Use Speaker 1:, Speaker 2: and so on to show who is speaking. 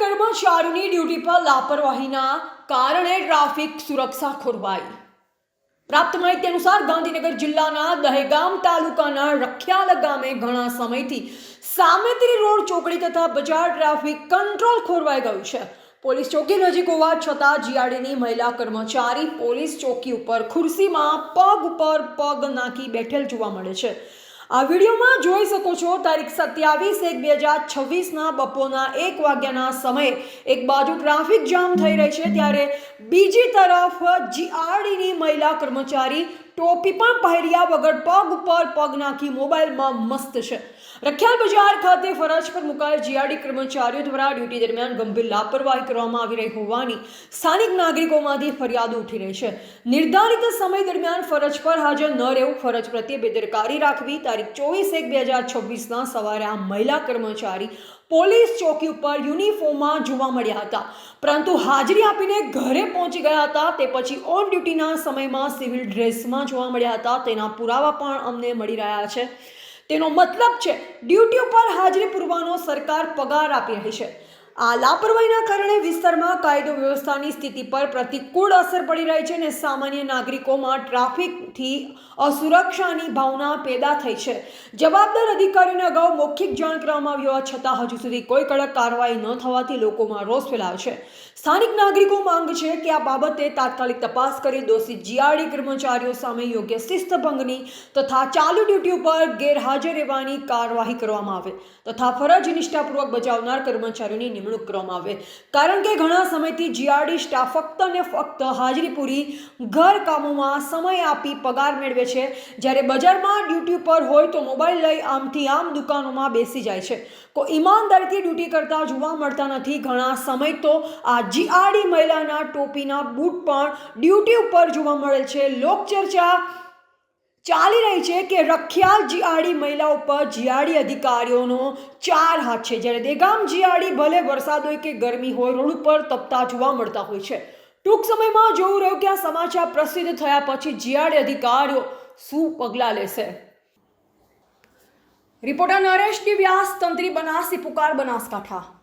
Speaker 1: કર્મચારીઓની ડ્યુટી પર લાપરવાહીના કારણે ટ્રાફિક સુરક્ષા ખોરવાઈ. પ્રાપ્ત માહિતી અનુસાર ગાંધીનગર જિલ્લાના દહેગામ તાલુકાના રખિયાલ ગામે ઘણા સમયથી સામેત્રી રોડ ચોકડી તથા બજાર ટ્રાફિક કંટ્રોલ ખોરવાઈ ગયું છે. પોલીસ ચોકી નજીક હોવા છતાં જીઆરડીની મહિલા કર્મચારી પોલીસ ચોકી ઉપર ખુરશીમાં પગ ઉપર પગ નાખી બેઠેલ જોવા મળે છે. આ વિડીયોમાં જોઈ શકો છો તારીખ સત્યાવીસ એક બે હજાર છવ્વીસના બપોરના એક વાગ્યાના સમયે એક બાજુ ટ્રાફિક જામ થઈ રહી છે ત્યારે બીજી તરફ જીઆરડીની મહિલા કર્મચારી ટોપી પણ પહેર્યા વગર પગ ઉપર પગ નાખી મોબાઈલમાં મસ્ત છે. રખિયાલ બજાર ખાતે ફરજ પર મુકાયેલ જીઆરડી કર્મચારીઓ દ્વારા ડ્યુટી દરમિયાન ગંભીર લાપરવાહી કરવામાં આવી રહી હોવાની સ્થાનિક નાગરિકોમાંથી ફરિયાદો ઉઠી રહી છે. નિર્ધારિત સમય દરમિયાન ફરજ પર હાજર ન રહેવું, ફરજ પ્રત્યે બેદરકારી રાખવી, તારીખ ચોવીસ એક બે હજાર છવ્વીસના સવારે આ મહિલા કર્મચારી પોલીસ ચોકી ઉપર યુનિફોર્મમાં જોવા મળ્યા હતા. પરંતુ હાજરી આપીને ઘરે પહોંચી ગયા હતા તે પછી ઓન ડ્યુટીના સમયમાં સિવિલ ડ્રેસમાં જોવા મળ્યા હતા. તેના પુરાવા પણ અમને મળી રહ્યા છે. તેનો મતલબ છે, ડ્યુટી ઉપર હાજરી પૂરવાનો સરકાર પગાર આપી રહી છે. આ લાપરવાહીના કારણે વિસ્તારમાં કાયદો વ્યવસ્થાની સ્થિતિ પર પ્રતિકૂળ અસર પડી રહી છે અને સામાન્ય નાગરિકોમાં ટ્રાફિકથી અસુરક્ષાની ભાવના પેદા થઈ છે. જવાબદાર અધિકારીઓને અગાઉ મૌખિક જાણ કરવામાં આવી હોવા છતાં હજુ સુધી કોઈ કડક કાર્યવાહી ન થવાથી લોકોમાં રોષ ફેલાયો છે. સ્થાનિક નાગરિકો માંગ છે કે આ બાબતે તાત્કાલિક તપાસ કરી દોષિત જીઆરડી કર્મચારીઓ સામે યોગ્ય શિસ્તભંગની તથા ચાલુ ડ્યુટી ઉપર ગેરહાજર રહેવાની કાર્યવાહી કરવામાં આવે તથા ફરજ નિષ્ઠાપૂર્વક બજાવનાર કર્મચારીઓની નિમણૂક કરવામાં આવે. કારણ કે ઘણા સમયથી જીઆરડી સ્ટાફ ફક્ત ને ફક્ત હાજરી પૂરી ઘર કામોમાં સમય આપી પગાર મેળવે છે. જ્યારે બજારમાં ડ્યુટી પર હોય તો મોબાઈલ લઈ આમથી આમ દુકાનોમાં બેસી જાય છે. કોઈ ઈમાનદારીથી ડ્યુટી કરતા જોવા મળતા નથી. ઘણા સમય તો આ જીઆરડી મહિલાના ટોપીના બૂટ પણ ડ્યુટી ઉપર જોવા મળે છે. લોકચર્ચા ચાલી રહી છે કે રખિયાલ જીઆરડી મહિલા ઉપર જીઆરડી અધિકારીઓનો ચાર હાથ છે. જ્યારે દેગામ જીઆરડી ભલે વરસાદ હોય કે ગરમી હોય, રોડ ઉપર તપતા જોવા મળતા હોય છે. ટૂંક સમયમાં જોવું રહ્યું કે આ સમાચાર પ્રસિદ્ધ થયા પછી જીઆરડી અધિકારીઓ શું પગલાં લેશે? રિપોર્ટર નરેશ વ્યાસ તંત્રી બનાસી પુકાર બનાસકાંઠા.